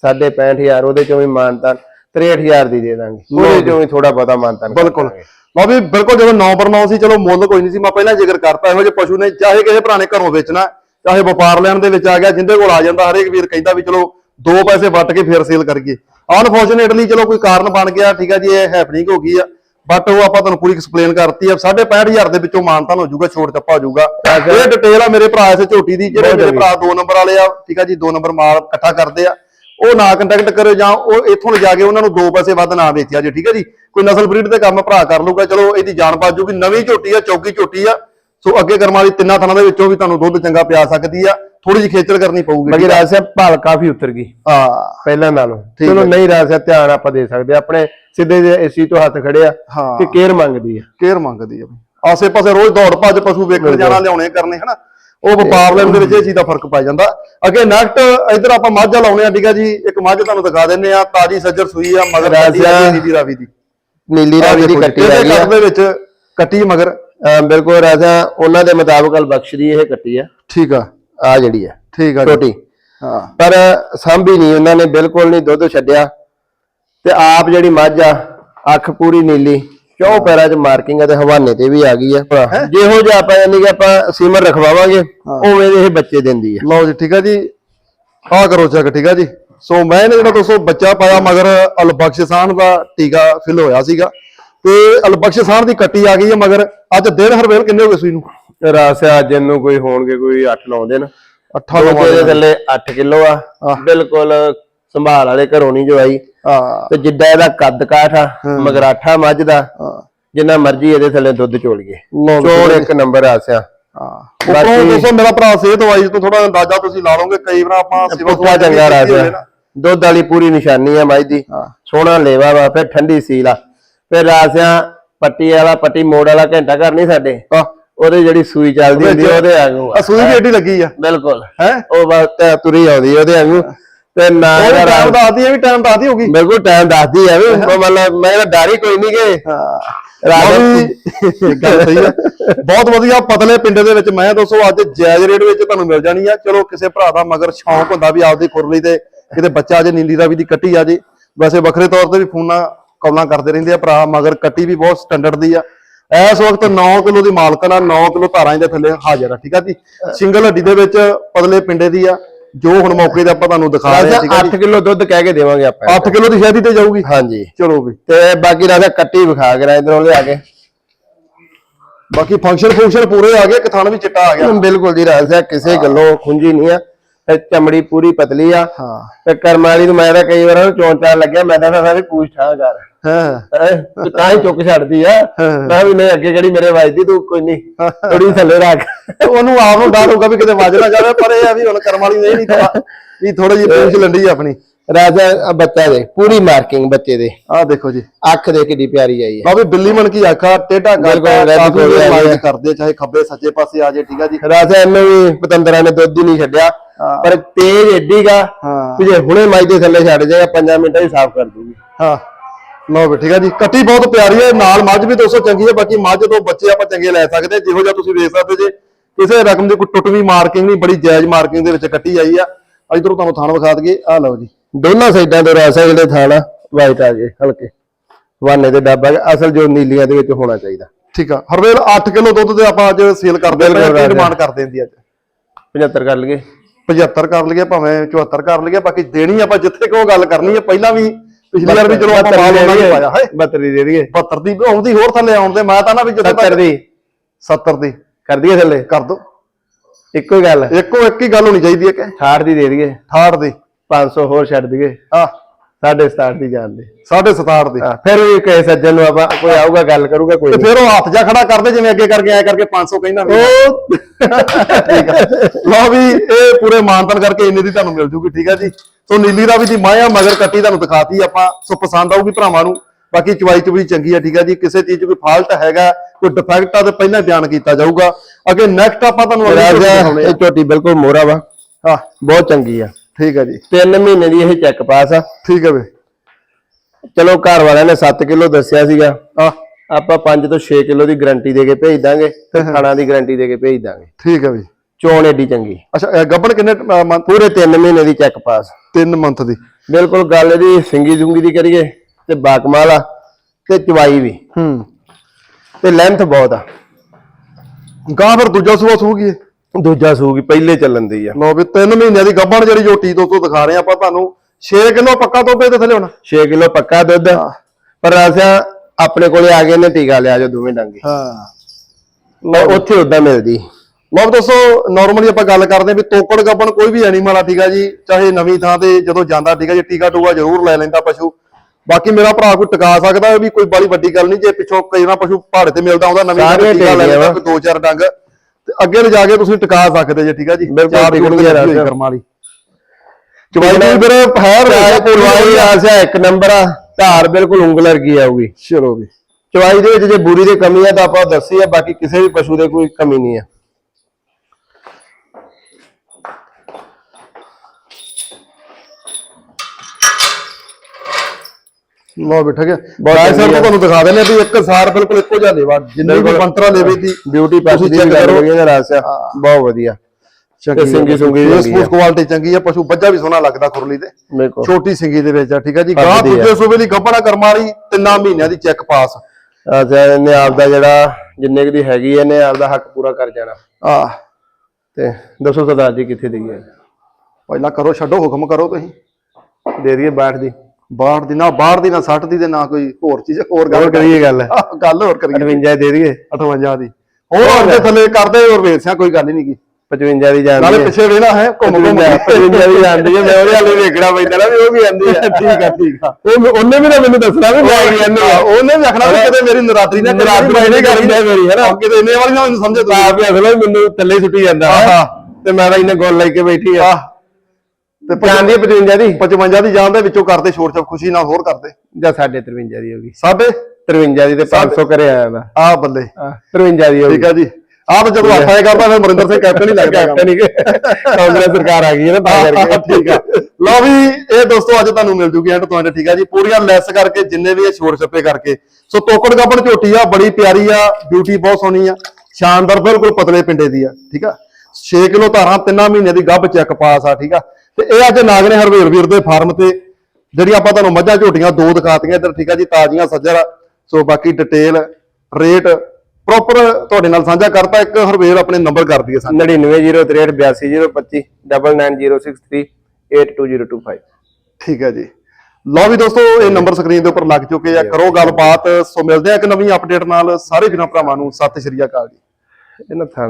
65000 ਉਹਦੇ ਚੋਂ ਵੀ ਮਾਨਤਾਨ 63000 ਦੀ ਦੇ ਦਾਂਗੇ ਉਹਦੇ ਚੋਂ ਵੀ ਥੋੜਾ ਬਹੁਤਾ ਮਾਨਤਾਨ ਬਿਲਕੁਲ। ਲਓ ਵੀ ਬਿਲਕੁਲ ਜਦੋਂ 9 ਪਰ 9 ਸੀ ਚਲੋ ਮੁੱਲ ਕੋਈ ਨਹੀਂ ਸੀ ਮੈਂ ਪਹਿਲਾਂ ਜ਼ਿਕਰ ਕਰਤਾ ਇਹੋ ਜਿਹੇ ਪਸ਼ੂ ਨੇ ਚਾਹੇ ਕਿਸੇ ਭਰਾ ਨੇ ਘਰੋਂ ਵੇਚਣਾ ਚਾਹੇ ਵਪਾਰ ਲੈਣ ਦੇ ਵਿੱਚ ਆ ਗਿਆ ਜਿੰਦੇ ਕੋਲ ਆ ਜਾਂਦਾ ਹਰੇਕ ਵੀਰ ਕਹਿੰਦਾ ਵੀ ਚਲੋ ਦੋ ਪੈਸੇ ਵੱਟ ਕੇ ਫੇਰ ਸੇਲ ਕਰੀਏ ਅਨਫੋਰਚੂਨੇਟਲੀ ਚਲੋ ਕੋਈ ਕਾਰਨ ਬਣ ਗਿਆ ਠੀਕ ਆ ਜੀ ਇਹ ਹੈਪਨਿੰਗ ਹੋ ਗਈ ਆ ਬਟ ਉਹ ਆਪਾਂ ਤੁਹਾਨੂੰ ਪੂਰੀ ਐਕਸਪਲੇਨ ਕਰਤੀ ਆ 65000 ਦੇ ਵਿੱਚੋਂ ਮਾਨਤਾਨ ਹੋ ਜਾਊਗਾ ਛੋਟ ਚੱਪਾ ਹੋ ਜਾਊਗਾ। ਇਹ ਡਿਟੇਲ ਆ ਮੇਰੇ ਭਰਾ ਇਸੇ ਝੋਟੀ ਦੀ ਜਿਹੜੇ ਮੇਰੇ ਭਰਾ ਦੋ ਨੰਬਰ ਵਾਲੇ ਆ ਠੀਕ ਆ ਜੀ ਦੋ ਨੰਬਰ ਮਾਲ ਇਕੱਠਾ ਕਰਦੇ ਆ। ਉਹ ਨਾ ਕੰਟੈਕਟ ਕਰੋ ਜਾਂ ਉਹ ਇੱਥੋਂ ਲਿਜਾ ਕੇ ਉਹਨਾਂ ਨੂੰ ਦੋ ਪੈਸੇ ਵੱਧ ਨਾ ਵੇਚਿਆ ਜੇ ਠੀਕ ਹੈ ਜੀ। ਕੋਈ ਨਸਲ ਬਰੀਡ ਤੇ ਕੰਮ ਭਰਾ ਕਰ ਲੂਗਾ ਚਲੋ ਇਹਦੀ ਜਾਨ ਬਾਜ ਜੂਗੀ। ਨਵੀਂ ਝੋਟੀ ਆ ਚੌਕੀ ਝੋਟੀ ਆ। ਸੋ ਅੱਗੇ ਕਰਮ ਵਾਲੀ ਤਿੰਨਾਂ ਥਾਂ ਦੇ ਵਿੱਚੋਂ ਵੀ ਤੁਹਾਨੂੰ ਦੁੱਧ ਚੰਗਾ ਪਿਆ ਸਕਦੀ ਆ। ਥੋੜੀ ਜਿਹੀ ਖੇਚਲ ਕਰਨੀ ਪਊਗੀ। ਬਾਕੀ ਰਾਸਿਆ ਭਾਲ ਕਾਫੀ ਉਤਰ ਗਈ। ਆ ਪਹਿਲਾਂ ਨਾਲੋਂ। ਚਲੋ ਹੈ। ਨਹੀਂ ਰਾਸਿਆ ਧਿਆਨ ਆਪਾਂ ਦੇ ਸਕਦੇ। ਹਾਂ। ਆਪਣੇ ਸਿੱਧੇ ਜੇ ਏਸੀ ਤੋਂ ਹੱਥ ਖੜੇ ਆ ਹਾਂ। ਕਿ ਕੇਅਰ ਮੰਗਦੀ ਆ। ਕੇਅਰ ਮੰਗਦੀ ਆ ਆਸੇ ਪਾਸੇ ਰੋਜ਼ ਦੌੜ ਭੱਜ ਪਸ਼ੂ ਵੇਖਣ ਜਾਣਾ ਲਿਆਉਣੇ ਕਰਨੇ ਹਨਾ? ਉਹ ਵਪਾਰ ਲੈਣ ਦੇ ਵਿੱਚ ਇਹ ਚੀਜ਼ ਦਾ ਫ਼ਰਕ ਪੈ ਜਾਂਦਾ। ਅੱਗੇ ਨੈਕਸਟ ਇੱਧਰ ਆਪਾਂ ਮੱਝ ਲਾਉਣੇ ਆ ਠੀਕ ਆ ਜੀ। ਇੱਕ ਮੱਝ ਤੁਹਾਨੂੰ ਦਿਖਾ ਦਿੰਨੇ ਆ। ਤਾਜੀ ਸੱਜਰ ਸੂਈ ਆ ਮਗਰ ਰਾਜਾ। ਨੀਲੀ ਦੀ ਰਾਵੀ ਦੀ। ਨੀਲੀ ਰਾਵੀ ਦੀ ਕੱਟੀ ਗਈ ਆ। ਕੱਟ ਦੇ ਵਿੱਚ ਕੱਟੀ ਮਗਰ? ਬਿਲਕੁਲ ਰਾਜਾ ਉਹਨਾਂ ਦੇ ਮੁਤਾਬਕ ਅਲ ਬਖਸ਼ ਦੀ ਇਹ ਕੱਟੀ ਆ। ਠੀਕ ਆ। ਆ ਜਿਹੜੀ ਆ ਠੀਕ ਆ ਜੀ। ਛੋਟੀ ਹਾਂ। ਪਰ ਸਾਂਭੀ ਨਹੀਂ ਉਹਨਾਂ ਨੇ ਬਿਲਕੁਲ ਨਹੀਂ ਦੁੱਧ ਛੱਡਿਆ। ਤੇ ਆਪ ਜਿਹੜੀ ਮੱਝ ਆ ਅੱਖ ਪੂਰੀ ਨੀਲੀ ਚੌ ਪੈਰਾਂ 'ਚ ਮਾਰਕਿੰਗ ਆ ਤੇ ਹਵਾਨੇ ਤੇ ਵੀ ਆ ਗਈ ਆ ਜਿਹੋ ਜਿਹਾ ਆਪਾਂ ਯਾਨੀ ਕਿ ਆਪਾਂ ਸੀਮਰ ਰਖਵਾਵਾਂਗੇ ਉਵੇਂ ਦੇ ਇਹ ਬੱਚੇ ਦਿੰਦੀ ਆ। ਲਓ ਜੀ ਠੀਕ ਆ ਜੀ। ਆ ਕਰੋ ਚੈੱਕ ਠੀਕ ਆ ਜੀ। ਸੋ ਮੈਂ ਇਹਨੇ ਜਿਹੜਾ ਦੋਸਤੋ ਬੱਚਾ ਪਾਇਆ ਮਗਰ ਅਲਬਖਸ਼ਾਨ ਦਾ ਟੀਕਾ ਫਿਲ ਹੋਇਆ ਸੀਗਾ। ਤੇ ਅਲਬਖਸ਼ਾਨ ਦੀ ਕੱਟੀ ਆ ਗਈ ਹੈ ਮਗਰ ਅੱਜ ਦਿਨ ਹਰਵੇਲ ਕਿੰਨੇ ਹੋ ਗਏ ਸੂਈ ਨੂੰ? ਰਾਸਿਆ ਅੱਜ ਨੂੰ ਕੋਈ ਹੋਣਗੇ ਕੋਈ 8-9 ਦਿਨ। ਅੱਠਾਂ ਨਵਾਂ ਇਹਦੇ ਥੱਲੇ 8 ਕਿਲੋ ਆ। ਬਿਲਕੁਲ ਸੰਭਾਲ ਵਾਲੇ ਘਰੋਂ ਨਹੀਂ ਜਵਾਈ। ਆ ਤੇ ਜਿੱਦਾਂ ਇਹਦਾ ਕੱਦ ਕਾਠ ਆ ਮਗਰਾਠਾ ਮੱਝ ਦਾ ਜਿੰਨਾ ਮਰਜ਼ੀ ਇਹਦੇ ਥੱਲੇ ਦੁੱਧ ਚੋਲੀਏ ਚੋਣ ਇੱਕ ਨੰਬਰ ਆਸਿਆ ਹਾਂ ਉਪਰੋਂ ਦੋਸਤੋ ਮੇਰਾ ਭਰਾ ਸਿਹਤ ਵਾਈਜ਼ ਤੋਂ ਥੋੜਾ ਅੰਦਾਜ਼ਾ ਤੁਸੀਂ ਲਾ ਲਓਗੇ ਕਈ ਵਾਰ ਆਪਾਂ ਸਿਵਲ ਪੁੱਠਾ ਚੰਗਾ ਰਾਸਿਆ ਦੁੱਧ ਵਾਲੀ ਪੂਰੀ ਨਿਸ਼ਾਨੀ ਆ ਮੱਝ ਦੀ। ਸੋਹਣਾ ਲੇਵਾ ਵਾ ਫਿਰ ਠੰਡੀ ਸੀਲ ਆ। ਫਿਰ ਰਾਸਿਆ ਪੱਟੀ ਵਾਲਾ ਪੱਟੀ ਮੋੜ ਵਾਲਾ ਘੰਟਾ ਘਰ ਨਹੀਂ ਸਾਡੇ। ਉਹਦੇ ਜਿਹੜੀ ਸੂਈ ਚੱਲਦੀ ਹੁੰਦੀ ਆ, ਉਹਦੇ ਆਗੂ ਆ। ਸੂਈ ਵੀ ਏਡੀ ਲੱਗੀ ਆ। ਬਿਲਕੁਲ। ਹੈ? ਉਹ ਬਸ ਤੁਰੀ ਆਉਂਦੀ ਆ ਉਹਦੇ ਵਾਂਗੂ। ਤੇ ਨਾ ਉਹ ਟਾਈਮ ਦੱਸਦੀ ਹੈ ਵੀ ਟਾਈਮ ਦੱਸਦੀ ਹੋਗੀ ਬਿਲਕੁਲ ਟਾਈਮ ਦੱਸਦੀ ਹੈ ਵੀ। ਮਤਲਬ ਮੈਂ ਇਹਦਾ ਡਰ ਹੀ ਕੋਈ ਨਹੀਂ ਕਿ ਰਾਜਾ ਰਾਜੀ ਗੱਲ ਸਹੀ ਆ। ਬਹੁਤ ਵਧੀਆ ਪਤਲੇ ਪਿੰਡ ਦੇ ਵਿੱਚ ਮੈਂ ਦੋਸਤੋ ਅੱਜ ਜਾਇਜ਼ ਰੇਟ ਵਿੱਚ ਤੁਹਾਨੂੰ ਮਿਲ ਜਾਣੀ ਆ। ਚਲੋ ਕਿਸੇ ਭਰਾ ਦਾ ਮਗਰ ਸ਼ੌਂਕ ਹੁੰਦਾ ਵੀ ਆਪਦੀ ਖੁਰਲੀ ਤੇ ਕਿਤੇ ਬੱਚਾ ਜੇ ਨੀਲੀ ਰਾਵੀ ਦੀ ਕੱਟੀ ਆ ਜੇ। ਵੈਸੇ ਵੱਖਰੇ ਤੌਰ ਤੇ ਵੀ ਫੋਨਾਂ ਕਾਲਾਂ ਕਰਦੇ ਰਹਿੰਦੇ ਆ ਭਰਾ ਮਗਰ ਕੱਟੀ ਵੀ ਬਹੁਤ ਸਟੈਂਡਰਡ ਦੀ ਆ। ਇਸ ਵਕਤ 9 ਕਿਲੋ ਦੀ ਮਾਲਕਨ ਆ 9 ਕਿਲੋ ਧਾਰਾਂ ਦੇ ਥੱਲੇ ਹਾਜ਼ਰ ਆ ਠੀਕ ਆ ਜੀ? ਸਿੰਗਲ ਹੱਡੀ ਦੇ ਵਿੱਚ ਪਤਲੇ ਪਿੰਡੇ ਦੀ ਆ ਜੋ ਹੁਣ ਮੌਕੇ ਤੇ ਆਪਾਂ ਤੁਹਾਨੂੰ ਦਿਖਾ ਰਹੇ ਆ ਠੀਕ ਆ 8 ਕਿਲੋ ਦੁੱਧ ਕਹਿ ਕੇ ਦੇਵਾਂਗੇ ਆਪਾਂ 8 ਕਿਲੋ ਦੀ ਸ਼ਾਦੀ ਤੇ ਜਾਊਗੀ? ਹਾਂਜੀ। ਚਲੋ ਵੀ। ਤੇ ਬਾਕੀ ਰਾਜਾ ਕੱਟੀ ਵਿਖਾ ਕੇ ਨਾ ਇਧਰੋਂ ਲਿਆ ਕੇ। ਬਾਕੀ ਫੰਕਸ਼ਨ ਫੰਕਸ਼ਨ ਪੂਰੇ ਆ ਗਏ ਕਥਾਨ ਵੀ ਚਿੱਟਾ ਆ ਗਿਆ। ਬਿਲਕੁਲ ਜੀ ਰਾਜਾ ਕਿਸੇ ਗੱਲੋਂ ਖੁੰਜੀ ਨਹੀਂ ਆ। ਤੇ ਚਮੜੀ ਪੂਰੀ ਪਤਲੀ ਆ। ਹਾਂ। ਤੇ ਕਰਮ ਵਾਲੀ ਨੂੰ ਮੈਂ ਤਾਂ ਕਈ ਵਾਰ ਉਹਨੂੰ ਚਾਣ ਲੱਗਿਆ ਮੈਂ ਤਾਂ ਵੀ ਪੂਛ ਠਾਂ ਕਰ। ਹਾਂ। ਤੇ ਤਾਂ ਹੀ ਚੁੱਕ ਛੱਡਦੀ ਆ। ਮੈਂ ਵੀ ਨਹੀਂ ਅੱਗੇ ਕਿਹੜੀ ਮੇਰੇ ਵੱਜਦੀ ਤੂੰ ਕੋਈ ਨਹੀਂ ਥੋੜੀ ਥੱਲੇ ਰੱਖ। ਉਹਨੂੰ ਆਪ ਨੂੰ ਡਰ ਹੋਊਗਾ ਵੀ ਕਿਤੇ ਵੱਜ ਨਾ ਜਾਵੇ ਪਰ ਇਹ ਆ ਵੀ ਹੁਣ ਕਰਮ ਵਾਲੀ ਨੂੰ ਨਹੀਂ ਵੀ ਥੋੜੀ ਜਿਹੀ ਪੂਛ ਲੰਡੀ ਆਪਣੀ। ਰਾਜਾ ਬੱਚਾ ਦੇ ਪੂਰੀ ਮਾਰਕਿੰਗ ਬੱਚੇ ਦੇ। ਆਹ ਦੇਖੋ ਜੀ। ਅੱਖ ਦੇ ਕਿੱਡੀ ਪਿਆਰੀ ਆਈ ਹੈ। ਵੀ ਬਿੱਲੀ ਮਨ ਕੀ ਆਖਾ ਟੇਢਾ ਬਿਲਕੁਲ, ਕਰਦਾ ਚਾਹੇ ਖੱਬੇ ਸੱਜੇ ਪਾਸੇ ਆ ਜੇ ਠੀਕ ਆ ਜੀ। ਰਾਜਾ ਇਹਨੂੰ ਵੀ ਪਤੰਦਰਾਂ ਨੇ ਦੁੱਧ ਹੀ ਨਹੀਂ ਛੱਡਿਆ। ਪਰ ਤੇਜ਼ ਏਡੀਗਾ ਹਾਂ। ਕਿ ਜੇ ਹੁਣੇ ਮਾਈ ਦੇ ਥੱਲੇ ਛੱਡ ਜਾਏਗਾ 5 ਮਿੰਟਾਂ ਹੀ ਸਾਫ਼ ਕਰ ਦੂਗੀ। ਹਾਂ। ਲਓ ਵੀ ਠੀਕ ਆ ਜੀ। ਕੱਟੀ ਬਹੁਤ ਪਿਆਰੀ ਹੈ ਨਾਲ ਮੱਝ ਵੀ ਦੋਸਤੋ ਚੰਗੀ ਹੈ ਬਾਕੀ ਮੱਝ ਤੋਂ ਬੱਚੇ ਆਪਾਂ ਚੰਗੇ ਲੈ ਸਕਦੇ ਹਾਂ, ਜਿਹੋ ਜਿਹਾ ਤੁਸੀਂ ਵੇਖ ਸਕਦੇ ਜੇ ਕਿਸੇ ਰਕਮ ਦੀ ਕੋਈ ਟੁੱਟਵੀਂ ਮਾਰਕਿੰਗ ਨਹੀਂ ਬੜੀ ਜਾਇਜ਼ ਮਾਰਕਿੰਗ ਦੇ ਵਿੱਚ ਕੱਟੀ ਆਈ ਆ। ਇਧਰੋਂ ਤੁਹਾਨੂੰ ਥਾਣ ਵਿਖਾ ਦਈਏ ਆ ਲਓ ਜੀ। ਦੋਨਾਂ ਸਾਈਡਾਂ ਤੋਂ ਰਾਸਾ ਜਿਹੜੇ ਥਾਣਾ ਵਾਈਟ ਆ ਗਏ ਹਲਕੇ। ਵਾਨੇ ਦੇ ਡੱਬਾ ਅਸਲ ਜੋ ਨੀਲੀਆਂ ਦੇ ਵਿੱਚ ਹੋਣਾ ਚਾਹੀਦਾ। ਠੀਕ ਆ। ਹਰਵੇਲ 8 ਕਿਲੋ ਦੁੱਧ ਤੇ ਆਪਾਂ ਅੱਜ ਸੇਲ ਕਰਦੇ ਰਾਜਾ। ਡਿਮਾਂਡ ਕਰ ਦਿੰਦੀ ਅੱਜ। 75 ਕਰ ਲਈਏ। 75 ਕਰ ਲਈਏ ਭਾਵੇਂ 74 ਕਰ ਲਈਏ ਬਾਕੀ ਦੇਣੀ ਆਪਾਂ ਜਿੱਥੇ ਕੋ ਗੱਲ ਕਰਨੀ ਹੈ ਪਹਿਲਾਂ ਵੀ ਪਿਛਲੀ ਵਾਰ ਵੀ ਚਲੋ ਆਪਾਂ ਮਾਲ ਉਹਨਾਂ ਨੇ ਪਾਇਆ ਹੈ। 72 ਦੇ ਦਈਏ। 72 ਦੀ ਆਉਂਦੀ ਹੋਰ ਥੱਲੇ ਆਉਣ ਦੇ ਮੈਂ ਤਾਂ ਨਾ ਵੀ ਜਦੋਂ 70 ਦੀ। 70 ਦੀ। ਕਰ ਦਈਏ ਥੱਲੇ? ਕਰ ਦੋ। ਇੱਕੋ ਹੀ ਗੱਲ। ਇੱਕੋ ਇੱਕ ਹੀ ਗੱਲ ਹੋਣੀ ਚਾਹੀਦੀ ਹੈ ਕਿ? 68 ਦੀ ਦੇ ਦਈਏ। 68 ਦੀ। 500 ਹੋਰ ਛੱਡ ਦਈਏ। ਆ ਸਾਢੇ 67 ਦੀ ਜਾਣ ਦੇ। 67 ਦੀ। ਹਾਂ, ਫਿਰ ਵੀ ਕਿਸੇ ਸੱਜਣ ਨੂੰ ਆਪਾਂ ਕੋਈ ਆਊਗਾ ਗੱਲ ਕਰੂਗਾ ਕੋਈ ਤੇ ਨਹੀਂ। ਫਿਰ ਉਹ ਹੱਥ ਜਾ ਖੜਾ ਕਰਦੇ ਜਿਵੇਂ ਅੱਗੇ ਕਰਕੇ ਆਇਆ ਕਰਕੇ 500 ਕਹਿੰਦਾ ਵੀ ਉਹ ਠੀਕ ਆ। ਲਓ ਵੀ ਇਹ ਪੂਰੇ ਮਾਨਤਨ ਕਰਕੇ ਇੰਨੇ ਦੀ ਤੁਹਾਨੂੰ ਮਿਲ ਜੂਗੀ ਠੀਕ ਆ ਜੀ। ਸੋ ਨੀਲੀ ਦੀ ਮਾਇਆ ਮਗਰ ਕੱਟੀ ਤੁਹਾਨੂੰ ਦਿਖਾਤੀ ਆਪਾਂ ਸੋ ਪਸੰਦ ਆਊਗੀ ਭਰਾਵਾਂ ਨੂੰ। ਬਾਕੀ ਚਵਾਈ ਚੁਬਈ ਚੰਗੀ ਆ ਠੀਕ ਆ ਜੀ। ਕਿਸੇ ਚੀਜ਼ 'ਚ ਕੋਈ ਫਾਲਟ ਹੈਗਾ ਕੋਈ ਡਿਫੈਕਟ ਆ ਤੇ ਪਹਿਲਾਂ ਹੀ ਬਿਆਨ ਕੀਤਾ ਜਾਊਗਾ। ਅੱਗੇ ਨੈਕਸਟ ਆਪਾਂ ਤੁਹਾਨੂੰ ਅਗਲੀ ਝੋਟੀ ਇਹ ਝੋਟੀ ਬਿਲਕੁਲ ਮੋਰਾ ਵਾ। ਆ ਬਹੁਤ ਚੰਗੀ ਆ। ਠੀਕ ਆ ਜੀ। 3 ਮਹੀਨੇ ਦੀ ਇਹ ਚੈੱਕ ਪਾਸ ਆ। ਠੀਕ ਆ ਵੇ। ਚਲੋ ਘਰ ਵਾਲਿਆਂ ਨੇ 7 ਕਿਲੋ ਦੱਸਿਆ ਸੀਗਾ। ਆ ਆਪਾਂ 5 ਤੋਂ 6 ਕਿਲੋ ਦੀ ਗਾਰੰਟੀ ਦੇ ਕੇ ਭੇਜ ਦਾਂਗੇ ਤੇ ਖਾਣਾ ਦੀ ਗਾਰੰਟੀ ਦੇ ਕੇ ਭੇਜ ਦਾਂਗੇ। ਠੀਕ ਆ ਵੀ। ਚੋਣ ਏਡੀ ਚੰਗੀ। ਅੱਛਾ ਗੱਬੜ ਕਿੰਨੇ? ਪੂਰੇ 3 ਮਹੀਨੇ ਦੀ ਚੈੱਕ ਪਾਸ ਤਿੰਨ ਮੰਥ ਦੀ। ਬਿਲਕੁਲ ਗੱਲ ਇਹਦੀ ਸਿੰਗੀ ਜੁੰਗੀ ਦੀ ਕਰੀਏ ਤੇ ਬਾਕਮਾਲ ਆ ਤੇ ਚਵਾਈ ਵੀ। ਹੂੰ। ਤੇ ਲੈਂਥ ਬਹੁਤ ਆ। ਗਾਂ ਫਿਰ ਦੂਜਾ ਸੂਆ ਸੂਗੀ ਇਹ। ਦੂਜਾ ਸੂਗੀ ਪਹਿਲੇ ਚੱਲਣ ਦੀ ਆ। ਲਓ ਵੀ 3 ਮਹੀਨਿਆਂ ਦੀ ਗੱਬਣ ਜਿਹੜੀ ਝੋਟੀ ਦੋਸਤੋ ਦਿਖਾ ਰਹੇ ਆ ਆਪਾਂ ਤੁਹਾਨੂੰ। 6 ਕਿਲੋ ਪੱਕਾ ਤੋਪੇ ਦੇ ਥੱਲੇ ਹੋਣਾ। 6 ਕਿਲੋ ਪੱਕਾ ਦੁੱਧ। ਪਰ ਰਾਸਿਆ ਆਪਣੇ ਕੋਲੇ ਆ ਗਏ ਨੇ ਟੀਕਾ ਲਿਆ ਜੋ ਦੋਵੇਂ ਡੰਗੇ। ਹਾਂ। ਉੱਥੇ ਉਦਾਂ ਮਿਲਦੀ। ਲਓ ਦੋਸਤੋ ਨਾਰਮਲੀ ਆਪਾਂ ਗੱਲ ਕਰਦੇ ਹਾਂ ਵੀ ਤੋਕੜ ਗੱਬਣ ਕੋਈ ਵੀ ਐਨੀਮਲ ਆ ਠੀਕ ਆ ਜੀ ਚਾਹੇ ਨਵੀਂ ਥਾਂ ਤੇ ਜਦੋਂ ਜਾਂਦਾ ਠੀਕ ਆ ਜੀ ਟੀਕਾ ਟੂਆ ਜ਼ਰੂਰ ਲੈ ਲੈਂਦਾ ਪਸ਼ੂ। ਬਾਕੀ ਮੇਰਾ ਭਰਾ ਕੋਈ ਟਿਕਾ ਸਕਦਾ ਵੀ ਕੋਈ ਬੜੀ ਵੱਡੀ ਗੱਲ ਨਹੀਂ ਜੇ ਪਿੱਛੋਂ ਕਈ ਨਾ ਪਸ਼ੂ ਪਹਾੜੇ ਤੇ ਮਿਲਦਾ ਉਹਦਾ ਨਵੀਂ ਟੀਕਾ ਲੈ ਲੈਂਦਾ। ਕੋਈ ਦੋ ਚਾਰ ਡੰਗ। ਤੇ ਅੱਗੇ ਲਿਜਾ ਕੇ ਤੁਸੀਂ ਟਿਕਾ ਸਕਦੇ ਜੇ ਠੀਕ ਆ ਜੀ? ਬਿਲਕੁਲ ਹੋਈ ਆ। ਕਰਮਾਂ ਵਾਲੀ। ਚਵਾਈ ਦੀ ਫਿਰ ਹੈ ਚਾਹੇ ਚਵਾਈ ਰਾਸਿਆ ਇੱਕ ਨੰਬਰ ਆ ਧਾਰ ਬਿਲਕੁਲ ਉਂਗਲ ਵਰਗੀ ਆਊਗੀ। ਚਲੋ ਵੀ ਚਵਾਈ ਦੇ ਵਿੱਚ ਜੇ ਬੂਰੀ ਦੀ ਕਮੀ ਆ ਤਾਂ ਆਪਾਂ ਦੱਸੀ ਆ ਬਾਕੀ ਕਿਸੇ ਵੀ ਪਸ਼ੂ ਦੇ ਕੋਈ ਕਮੀ ਨਹੀਂ ਆ। ਲਓ ਬੈਠਾ ਗਿਆ। ਰਾਜ ਸਰ ਚੰਗੀ। ਤੁਹਾਨੂੰ ਦਿਖਾ ਦਿੰਦੇ ਆ ਵੀ ਇੱਕ ਸਾਰ ਬਿਲਕੁਲ ਇੱਕੋ ਜਿਹਾ ਲੇਵਾ ਜਿੰਨੇ ਵੀ। ਬੰਤਰਾ ਲੇਵੇ ਦੀ ਬਿਊਟੀ ਪਾਸ ਦੀ ਗੱਲ ਨਾ ਰਾਸਿਆ ਬਹੁਤ ਵਧੀਆ। ਤੇ ਸਿੰਗੀ ਸੁੰਗੀ ਚੰਗੀ। ਫੂਸ ਕੁਆਲਿਟੀ ਚੰਗੀ ਆ ਪਸ਼ੂ ਬੱਜਾ ਵੀ ਸੋਹਣਾ ਲੱਗਦਾ ਖੁਰਲੀ ਤੇ। ਛੋਟੀ ਸਿੰਗੀ ਦੇ ਵਿੱਚ ਆ ਠੀਕ ਆ ਜੀ। ਕੱਦ ਗਾਂ ਦੀ ਆ। ਦੂਜੇ ਸੂਬੇ ਦੀ ਗੱਭਣਾ ਕਰਮਾ ਵਾਲੀ ਤਿੰਨਾਂ ਮਹੀਨਿਆਂ ਦੀ ਚੈੱਕ ਪਾਸ ਰਾਸਿਆ ਇਹਨੇ ਆਪਦਾ ਜਿਹੜਾ ਜਿੰਨੇ ਦੀ ਹੈਗੀ ਇਹਨੇ ਆਪਦਾ ਹੱਕ ਪੂਰਾ ਕਰ ਜਾਣਾ। ਆ ਤੇ ਦੱਸੋ ਸਰਦਾਰ ਜੀ ਕਿੱਥੇ ਦਈਏ ਪਹਿਲਾਂ ਕਰੋ ਛੱਡੋ ਹੁਕਮ ਕਰੋ ਤੁਸੀਂ। ਦੇ ਦਈਏ ਬਾਠ ਦੀ। ਬਾਹਰ ਦੀ ਨਾ ਬਾਹਰ ਦੀ ਨਾ 60 ਦੀ ਤੇ ਨਾ ਕੋਈ ਹੋਰ ਚੀਜ਼ ਹੋਰ ਗੱਲ ਹੋਰ ਕਰੀਏ ਗੱਲ। ਆਹ, ਗੱਲ ਹੋਰ ਕਰੀਏ। 58 ਦੇ ਦਈਏ। 58 ਦੀ। ਹੋਰ ਅੱਗੇ ਥੱਲੇ ਕਰਦੇ ਹੋਰ ਵੇਖਿਆ ਕੋਈ ਗੱਲ ਹੀ ਨਹੀਂ ਕੀ। 55 ਦੀ ਜਾਂਦੀ ਨਾਲੇ ਪਿੱਛੇ ਵੇਣਾ ਹੈ ਘੁੰਮ ਘੁੰਮ 55 ਦੀ ਜਾਂਦੀ ਹੈ ਮੈਂ ਉਹਦੇ ਹਾਲੇ ਵੇਖਣਾ ਪੈਂਦਾ ਨਾ ਵੀ ਉਹ ਵੀ ਆਂਦੀ ਹੈ। ਠੀਕ ਆ ਠੀਕ ਆ। ਉਹ ਉਹਨੇ ਵੀ ਨਾ ਮੈਨੂੰ ਦੱਸਣਾ ਵੀ ਮੈਂ ਵੀ ਆਂਦੀ ਹਾਂ, ਆ ਉਹਨੇ ਵੀ ਆਖਣਾ ਵੀ ਕਿਤੇ ਮੇਰੀ ਨਰਾਦਰੀ ਨਾ ਨਰਾਦਰੀ ਨਹੀਂ ਕਰਨੀ ਹੈ ਮੇਰੀ, ਹੈ ਨਾ? ਕਿਤੇ ਇੰਨੇ ਵਾਲੀ ਨਾ ਮੈਨੂੰ ਸਮਝੇ ਤੁਸੀਂ। ਆਪ ਹੀ ਅਸਲ ਵਿੱਚ ਮੈਨੂੰ ਥੱਲੇ ਸੁੱਟੀ ਜਾਂਦਾ ਆਹਾ। ਤੇ ਮੈਂ ਤਾਂ ਇਹਨੇ ਗੋਲ ਲੈ ਕੇ ਬੈਠੀ ਆ। ਤੇ ਜਾਂਦੀ ਹੈ 55 ਦੀ? 55 ਦੀ ਜਾਨ ਦੇ ਵਿੱਚੋਂ ਕਰਦੇ ਛੋੜ ਛਾਪ ਖੁਸ਼ੀ ਨਾਲ ਹੋਰ ਕਰਦੇ। ਜਾਂ 53 ਦੀ ਹੋ ਗਈ। ਸਾਢੇ 53 ਦੀ ਤੇ 500 ਕਰੇ ਆਇਆ ਮੈਂ ਆ ਬੱਲੇ। 53 ਦੀ ਹੋ ਠੀਕ ਆ ਜੀ। ਤਾਂ ਜਦੋਂ ਹੱਥਾਂ ਕਰਦਾ ਫਿਰ ਮਰਿੰਦਰ ਸਿੰਘ ਕੈਪਟਨ ਹੀ ਲੱਗਦਾ ਕੈਪਟਨ ਹੀ ਕਾਂਗਰਸ ਸਰਕਾਰ ਆ ਗਈ ਹੈ ਨਾ ਤਾਂ ਕਰਕੇ। ਠੀਕ ਆ। ਲਓ ਵੀ ਇਹ ਦੋਸਤੋ ਅੱਜ ਤੁਹਾਨੂੰ ਮਿਲ ਜੂਗੀ ਐਂਡ ਤੋਂ ਐਂਡ ਠੀਕ ਆ ਜੀ। ਪੂਰੀਆਂ ਲੈਸ ਕਰਕੇ ਜਿੰਨੇ ਵੀ ਇਹ ਛੋੜ ਛੱਪੇ ਕਰਕੇ। ਸੋ ਤੋਕੜ ਗੱਬੜ ਝੋਟੀ ਆ ਬੜੀ ਪਿਆਰੀ ਆ ਬਿਊਟੀ ਬਹੁਤ ਸੋਹਣੀ ਆ। ਸ਼ਾਨਦਾਰ ਬਿਲਕੁਲ ਪਤਲੇ ਪਿੰਡੇ ਦੀ ਆ ਠੀਕ ਆ। 6 ਕਿਲੋ ਧਾਰਾਂ ਤਿੰਨਾਂ ਮਹੀਨੇ ਦੀ ਗੱਭ ਚੈੱਕ ਪਾਸ ਆ ਠੀਕ ਆ। ਤੇ ਇਹ ਅੱਜ ਨਾਗਨੇ ਹਰਵੇਰ ਵੀਰ ਦੇ ਫਾਰਮ ਤੇ ਜਿਹੜੀ ਆਪਾਂ ਤੁਹਾਨੂੰ ਮੱਝਾਂ ਝੋਟੀਆਂ ਦੋ ਦਿਖਾਤੀਆਂ ਇੱਧਰ ਠੀਕ ਆ ਜੀ ਤਾਜ਼ੀਆਂ ਸੱਜਰ। ਸੋ ਬਾਕੀ ਡਿਟੇਲ ਰੇਟ ਪ੍ਰੋਪਰ ਤੁਹਾਡੇ ਨਾਲ ਸਾਂਝਾ ਕਰਤਾ ਇੱਕ ਹਰਵੇਰ ਆਪਣੇ ਨੰਬਰ ਕਰ ਦਈਏ ਸਾਨੂੰ। 9903822025 9906382025 ਠੀਕ ਹੈ ਜੀ। ਲਓ ਵੀ ਦੋਸਤੋ ਇਹ ਨੰਬਰ ਸਕਰੀਨ ਦੇ ਉੱਪਰ ਲੱਗ ਚੁੱਕੇ ਆ। ਕਰੋ ਗੱਲਬਾਤ। ਸੋ ਮਿਲਦੇ ਆ ਇੱਕ ਨਵੀਂ ਅਪਡੇਟ ਨਾਲ। ਸਾਰੇ ਵੀਰਾਂ ਭਰਾਵਾਂ ਨੂੰ। ਸਤਿ ਸ਼੍ਰੀ ਅਕਾਲ ਜੀ। ਇਹਨਾਂ